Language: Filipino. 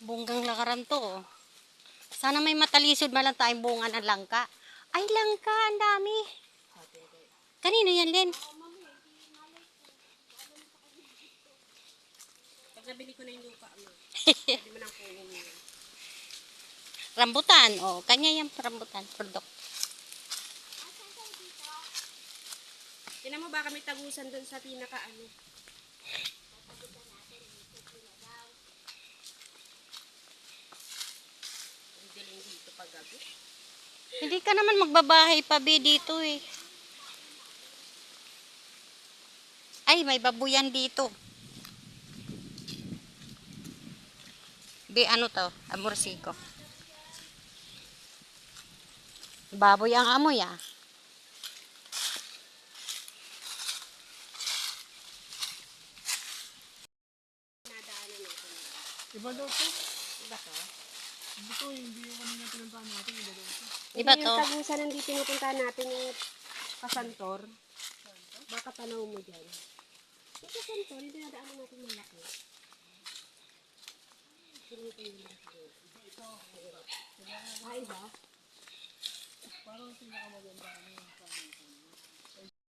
Bunggang lakaran to. oh. Sana may matalisod man lang tayong bunga ng langka. Ay, langka, ang dami. Kanino yan, Len? Pag nabili ko na yung lupa, ano, pwede mo nang kunin yun. Rambutan. Oh, kanya yan, rambutan. Product. Tinan mo ba kami tagusan doon sa pinaka ano? Ang dilim dito pag gabi. Hindi ka naman magbabahay pa, be, dito eh. Ay, may babuyan dito. Be, ano to? Amorsiko. Baboy ang amoy ah. Iba daw to. Iba to? Iba to, hindi yung kanina Iba Ito to. Yung tagusan ng di pinupuntahan natin yung kasantor. Baka tanaw mo dyan. Yung kasantor, yung dinadaanan natin malaki. Pinuto yung malaki. Ah, iba? Parang pinakamaganda ano amin.